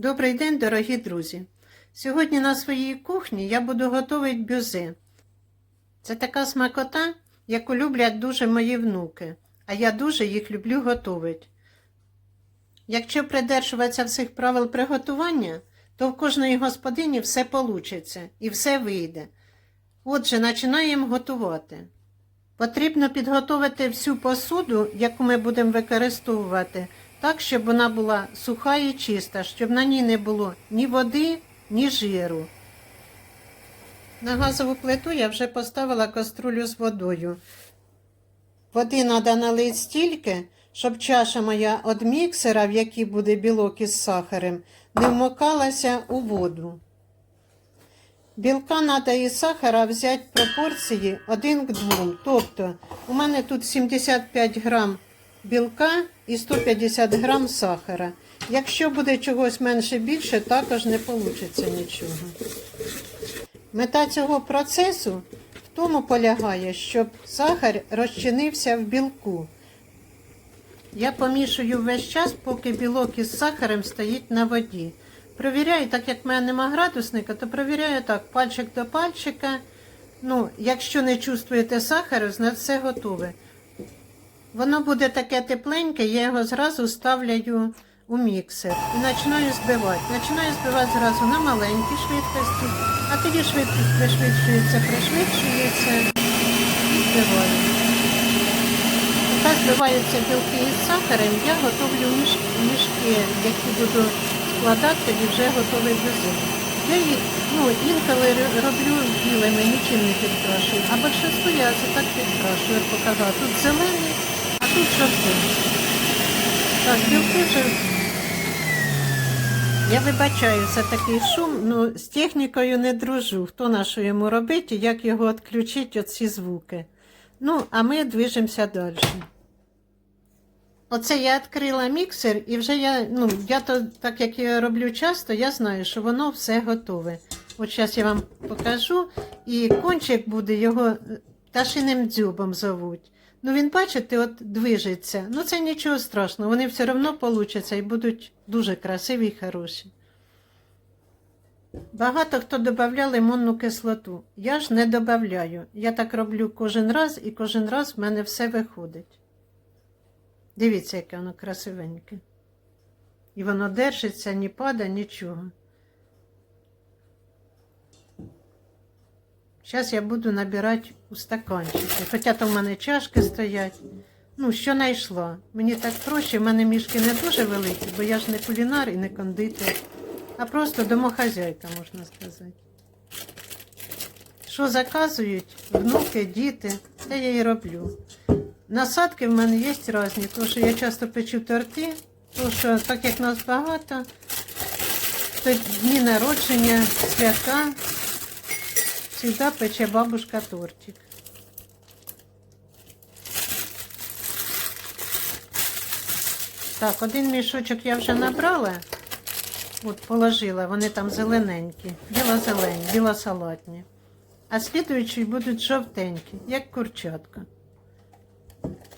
Добрий день, дорогі друзі! Сьогодні на своїй кухні я буду готувати бюзи. Це така смакота, яку люблять дуже мої внуки, а я дуже їх люблю готувати. Якщо придержуватися всіх правил приготування, то в кожної господині все получиться і все вийде. Отже, починаємо готувати. Потрібно підготувати всю посуду, яку ми будемо використовувати, так, щоб вона була суха і чиста, щоб на ній не було ні води, ні жиру. На газову плиту я вже поставила каструлю з водою. Води треба налити стільки, щоб чаша моя від міксера, в якій буде білок із сахарем, не вмокалася у воду. Білка треба і сахара взяти пропорції 1 к 2. Тобто у мене тут 75 грам білка і 150 грам сахара. Якщо буде чогось менше більше, також не вийде нічого. Мета цього процесу в тому полягає, щоб сахар розчинився в білку. Я помішую весь час, поки білок із сахаром стоїть на воді. Провіряю, так як в мене нема градусника, то провіряю так, пальчик до пальчика. Ну, якщо не чувствуєте сахару, значить все готове. Воно буде таке тепленьке, я його зразу ставляю у міксер і починаю збивати. Починаю збивати зразу на маленькій швидкості, а тоді швидкість пришвидшується, пришвидшується і збиваю. Поки збиваються білки із сахаром, я готовлю міш- мішки, які буду складати і вже готовий безин. Я їх ну, інколи роблю білими, нічим не підкрашую, а більшинство я це так підкрашую, як показала. Тут зелений, тут жовтий. Так, білки вже. Я вибачаю, це такий шум, ну з технікою не дружу. Хто на що йому робити, як його відключити оці звуки. Ну, а ми движемося далі. Оце я відкрила міксер, і вже я, ну, я то, так як я роблю часто, я знаю, що воно все готове. От зараз я вам покажу, і кончик буде його е, пташиним дзьобом зовуть. Ну, він, бачите, от движеться. Ну, це нічого страшного, вони все одно получаться і будуть дуже красиві і хороші. Багато хто додає лимонну кислоту. Я ж не додаю. Я так роблю кожен раз, і кожен раз в мене все виходить. Дивіться, яке воно красивеньке. І воно держиться, ні пада, нічого. Зараз я буду набирати у стаканчики. Хоча там в мене чашки стоять. Ну, що знайшла. Мені так проще, в мене мішки не дуже великі, бо я ж не кулінар і не кондитер, а просто домохазяйка, можна сказати. Що заказують внуки, діти, те я і роблю. Насадки в мене є різні, тому що я часто печу торти, тому що так як нас багато, то дні народження, свята, завжди пече бабушка тортик. Так, один мішочок я вже набрала, от положила, вони там зелененькі, біло-зелені, біло-салатні. А слідуючі будуть жовтенькі, як курчатка.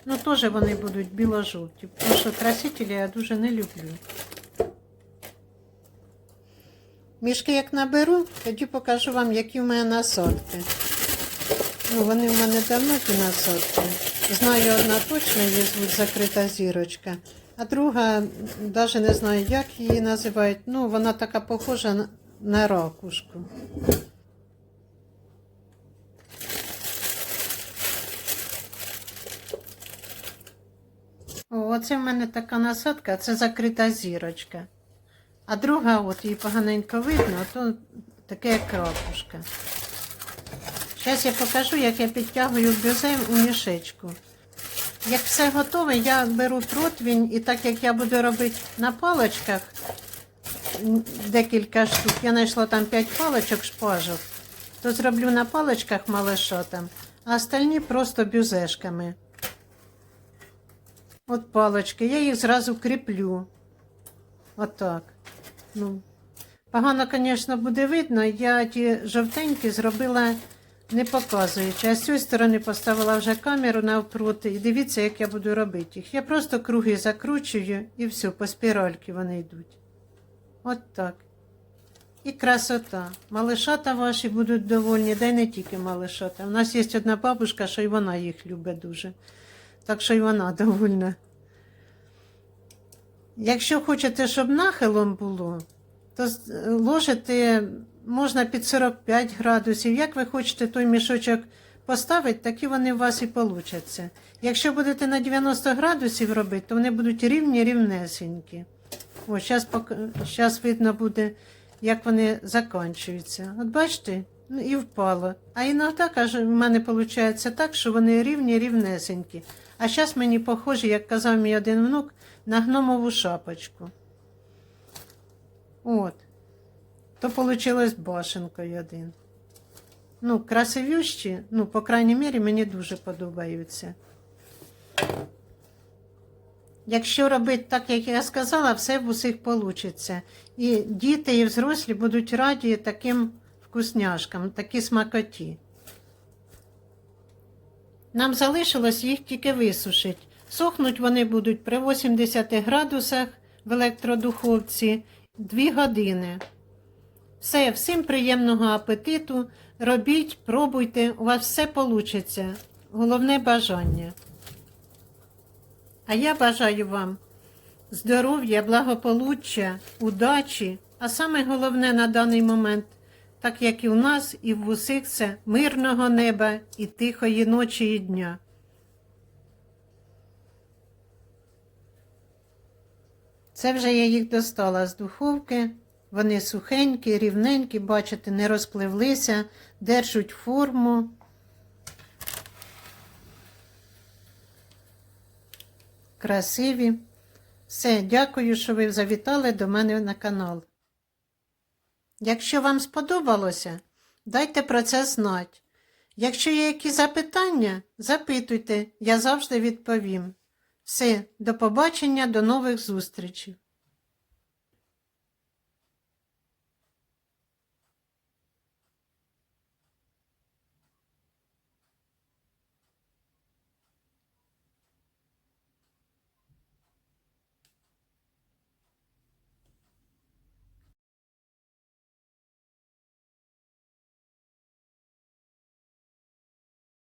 Ну, теж вони будуть біло-жовті, тому що красителі я дуже не люблю. Мішки як наберу, тоді покажу вам, які в мене насадки. Ну, вони в мене давно ті насадки. Знаю, одна точно звуть закрита зірочка, а друга навіть не знаю, як її називають. Ну, вона така похожа на- ракушку. Оце в мене така насадка, це закрита зірочка. А друга, от її поганенько видно, а то таке як ракушка. Зараз я покажу, як я підтягую бюзем у мішечку. Як все готове, я беру противень і так як я буду робити на паличках декілька штук, я знайшла там 5 паличок шпажок, то зроблю на паличках малешотам, а остальні просто бюзешками. От палички, я їх зразу кріплю. Отак. Ну, погано, звісно, буде видно. Я ті жовтенькі зробила не показуючи. А з цієї сторони поставила вже камеру навпроти. І дивіться, як я буду робити їх. Я просто круги закручую і все, по спіральки вони йдуть. От так. І красота. Малишата ваші будуть довольні, да й не тільки малишата. У нас є одна бабушка, що й вона їх любить дуже. Так що й вона довольна. Якщо хочете, щоб нахилом було, то ложите можна під 45 градусів. Як ви хочете той мішочок поставити, такі вони у вас і получаться. Якщо будете на 90 градусів робити, то вони будуть рівні, рівнесенькі. Ось зараз, видно буде, як вони закінчуються. От бачите, ну і впало. А іноді каже, в мене виходить так, що вони рівні, рівнесенькі. А зараз мені похожі, як казав мій один внук, на гномову шапочку. От. То вийшло башенкою один. Ну, красивющі, ну, по крайній мірі, мені дуже подобаються. Якщо робити так, як я сказала, все в усіх вийде. І діти, і взрослі будуть раді таким вкусняшкам, такій смакоті. Нам залишилось їх тільки висушити. Сохнуть вони будуть при 80 градусах в електродуховці 2 години. Все, всім приємного апетиту. Робіть, пробуйте, у вас все вийде. Головне бажання. А я бажаю вам здоров'я, благополуччя, удачі, а саме головне на даний момент, так як і у нас, і в усіх це мирного неба і тихої ночі і дня. Це вже я їх достала з духовки. Вони сухенькі, рівненькі, бачите, не розпливлися, держать форму. Красиві. Все, дякую, що ви завітали до мене на канал. Якщо вам сподобалося, дайте про це знати. Якщо є якісь запитання, запитуйте, я завжди відповім. Все, до побачення, до нових зустрічей.